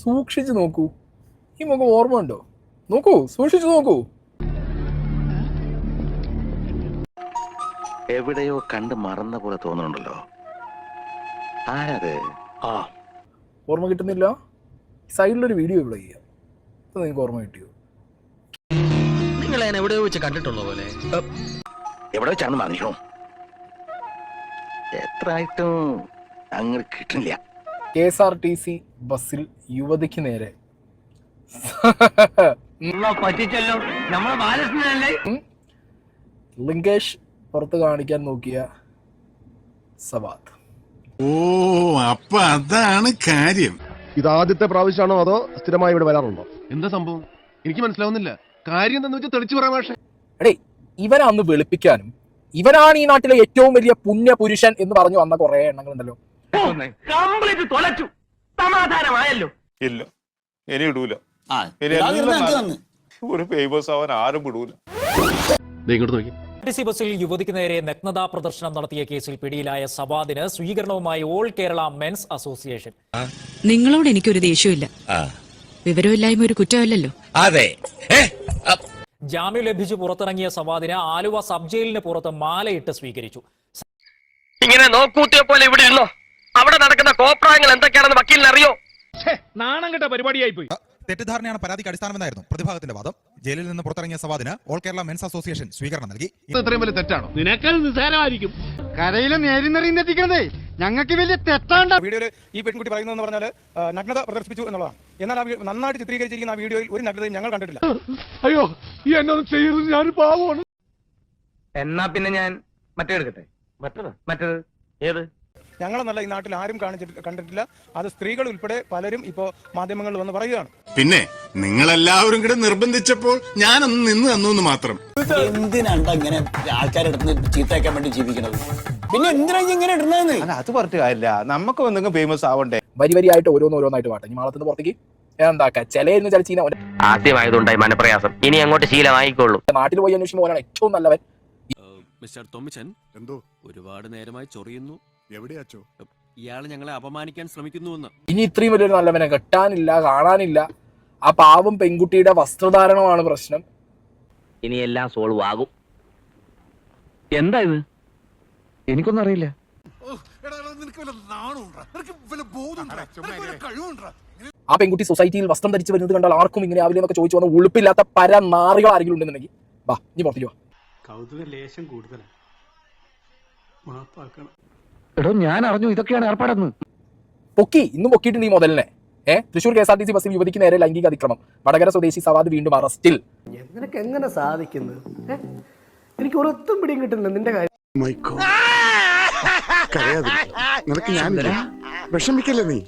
സൂക്ഷിച്ചു നോക്കൂ. ഈ മുഖം ഓർമ്മ ഉണ്ടോ നോക്കൂ സൂക്ഷിച്ചു നോക്കൂ. എവിടെയോ കണ്ട് മറന്ന പോലെ തോന്നുന്നുണ്ടല്ലോ. ആരത്? ആ. ഓർമ്മ കിട്ടുന്നില്ല? സൈഡിലൊരു വീഡിയോ ഇവിടെ ചെയ്യാം. അത് നിങ്ങൾക്ക് ഓർമ്മ കിട്ടിയോ? നിങ്ങൾ എവിടെയോ വെച്ച് കണ്ടിട്ടുള്ള പോലെ. എവിടെ വെച്ചാണ് മറിഞ്ഞോ എത്ര ആയിട്ടും അങ്ങനെ കിട്ടില്ല K S R T C ബസ്സിൽ യുവതിക്ക് നേരെ. ലിങ്കേഷ് പുറത്ത് കാണിക്കാൻ നോക്കിയ സവാദ്. ഓ അപ്പൊ അതാണ് കാര്യം. ഇത് ആദ്യത്തെ പ്രാവശ്യമാണോ അതോ സ്ഥിരമായി ഇവിടെ വരാറുണ്ടോ? എന്താ സംഭവം? എനിക്ക് മനസ്സിലാവുന്നില്ല. കാര്യം എന്താന്ന് വെച്ചാൽ തെളിച്ചു പറയാൻ പക്ഷേ എടേ ഇവനെ അന്ന് വെളുപ്പിക്കാനും ഇവനാണ് ഈ നാട്ടിലെ ഏറ്റവും വലിയ പുണ്യ പുരുഷൻ എന്ന് പറഞ്ഞു വന്ന കുറെ എണ്ണങ്ങളുണ്ടല്ലോ. കംപ്ലീറ്റ് തൊലച്ചു. സമാധാനമായല്ലോ. ഇല്ല. ഇനി ഇടൂല. ഇനി എല്ലാം ഒരു ഫേമസ് ആവാൻ ആരും വിടൂല. ദേ ഇങ്ങോട്ട് നോക്കി. ടി സി ബസ്സിൽ യുവതിക്ക് നേരെ നഗ്നതാ പ്രദർശനം നടത്തിയ കേസിൽ പിടിയിലായ സവാദിന് സ്വീകരണവുമായി ഓൾ കേരള മെൻസ് അസോസിയേഷൻ. നിങ്ങളോട് എനിക്കൊരു ദേഷ്യമില്ല വിവരമില്ലായ്മ ഒരു കുറ്റമല്ലല്ലോ. അതെ. ജാമ്യം ലഭിച്ചു പുറത്തിറങ്ങിയ സവാദിന് ആലുവ സബ് ജയിലിന് പുറത്ത് മാലയിട്ട് സ്വീകരിച്ചു. ഇങ്ങനെ നോക്കൂത്തിയ പോലെ ഇവിടെ ഇരുന്നോ അവിടെ നടക്കുന്ന കോപ്രായങ്ങൾ എന്തൊക്കെയാണെന്ന് വക്കീലിന് അറിയോ? നാണം കെട്ട പരിപാടിയായി പോയി തെറ്റിദ്ധാരണയാണ് പരാതിക്ക് അടിസ്ഥാനമെന്നായിരുന്നു പ്രതിഭാഗത്തിന്റെ വാദം. ജയിലിൽ നിന്ന് പുറത്തിറങ്ങിയ സവാദിന് ഓൾ കേരള മെൻസ് അസോസിയേഷൻ സ്വീകരണം നൽകി. ഇത് ഇത്രയും വലിയ തെറ്റാണോ? കരയിലെ നേരിന്നെറിയുന്നെത്തിക്കണതേ ഞങ്ങൾക്ക് വലിയ തെറ്റാണ്ട വീഡിയോയിൽ ഈ പെൺകുട്ടി പറയുന്നതെന്ന് പറഞ്ഞാൽ നഗ്നത പ്രദർശിപ്പിച്ചു എന്നുള്ളതാണ്. എന്നാൽ നന്നായിട്ട് ചിത്രീകരിച്ചിരിക്കുന്ന ആ വീഡിയോയിൽ ഒരു നഗ്നതയും ഞങ്ങൾ കണ്ടിട്ടില്ല. അയ്യോ ഈ എന്നൊന്നും ചെയ്യരുത് ഞാൻ പാവമാണ്. എന്നാ പിന്നെ ഞാൻ മറ്റേ എടുക്കട്ടെ? മറ്റേത്? മറ്റേത്? ഏത്? ഞങ്ങളെന്നല്ല ഈ നാട്ടിൽ ആരും കാണിച്ചിട്ട് കണ്ടിട്ടില്ല. അത് സ്ത്രീകൾ ഉൾപ്പെടെ പലരും ഇപ്പോ മാധ്യമങ്ങളിൽ വന്ന് പറയുകയാണ്. പിന്നെ നിങ്ങളെല്ലാവരും കൂടെ നിർബന്ധിച്ചപ്പോൾ ഞാനൊന്ന് നിന്ന് തന്നു എന്ന് മാത്രം. എന്തിനാണ്ട് ഇങ്ങനെ ആൾക്കാരുടെ അടുത്ത് ചീത്തയാക്കാൻ വേണ്ടി ജീവിക്കണത്? പിന്നെ എന്തിനാ ഇങ്ങനെ ഇടുന്നതെന്ന്? അല്ല അത് പറഞ്ഞിട്ട് കാര്യമില്ല. നമുക്ക് എന്തെങ്കിലും ഫേമസ് ആവണ്ടേ? വരി വരിയായിട്ട് ഓരോന്ന് ഓരോന്നായിട്ട് പാട്ടെ ഇനി മാളത്തിന് പുറത്തേക്ക് എന്താക്ക? ചിലയിരുന്ന് ചലിച്ചീന അവന്റെ ആദ്യമായതുണ്ടായി മനപ്രയാസം. ഇനി അങ്ങോട്ട് ശീലമായിക്കോളൂ. നാട്ടിൽ പോയി അന്വേഷിക്കുമ്പോൾ ഏറ്റവും നല്ലവൻ. മിസ്റ്റർ തോമിച്ചൻ എന്തോ? ഒരുപാട് നേരമായി ചൊറിയുന്നു. എവിടെയാച്ചോ? ഇയാൾ ഞങ്ങളെ അപമാനിക്കാൻ ശ്രമിക്കുന്നുവെന്ന്. ഇനി ഇത്രയും വലിയൊരു നല്ലവനെ കെട്ടാനില്ല കാണാനില്ല. ആ പാവം പെൺകുട്ടിയുടെ വസ്ത്രധാരണമാണ് പ്രശ്നം. ഇനി എല്ലാം സോൾവ് ആകും. എന്താ ഇത്? എനിക്കൊന്നും അറിയില്ല. ആ പെൺകുട്ടി സൊസൈറ്റിയിൽ വസ്ത്രം ധരിച്ചു വരുന്നത് കണ്ടാൽ ആർക്കും ഇങ്ങനെ ആവില്ല എന്നൊക്കെ ചോദിച്ചു വന്ന ഉളുപ്പില്ലാത്ത പര നാറികൾ ആരെങ്കിലും ഉണ്ടെന്നുണ്ടെങ്കിൽ. വാ ഇനി പുറത്തേക്ക് വാ. കൗതുക ലേശം കൂടുതലാണ് മാപ്പാക്കണം. എടോ ഞാൻ അറിഞ്ഞു. ഇതൊക്കെയാണ് ഏർപ്പാടെന്ന്. പൊക്കി ഇന്നും പൊക്കിയിട്ടുണ്ട് ഈ മുതലിനെ ഏഹ് Thrissur K S R T C ബസ്സിൽ യുവതിക്ക് നേരെ ലൈംഗിക അതിക്രമം. വടകര സ്വദേശി സവാദ് വീണ്ടും അറസ്റ്റിൽ നിനക്ക് എങ്ങനെ സാധിക്കുന്നു? എനിക്ക് ഒരൊത്തും പിടിയും കിട്ടുന്നില്ല നിന്റെ കാര്യം. നിനക്ക് ഞാനില്ല. വിഷമിക്കല്ലേ നീ?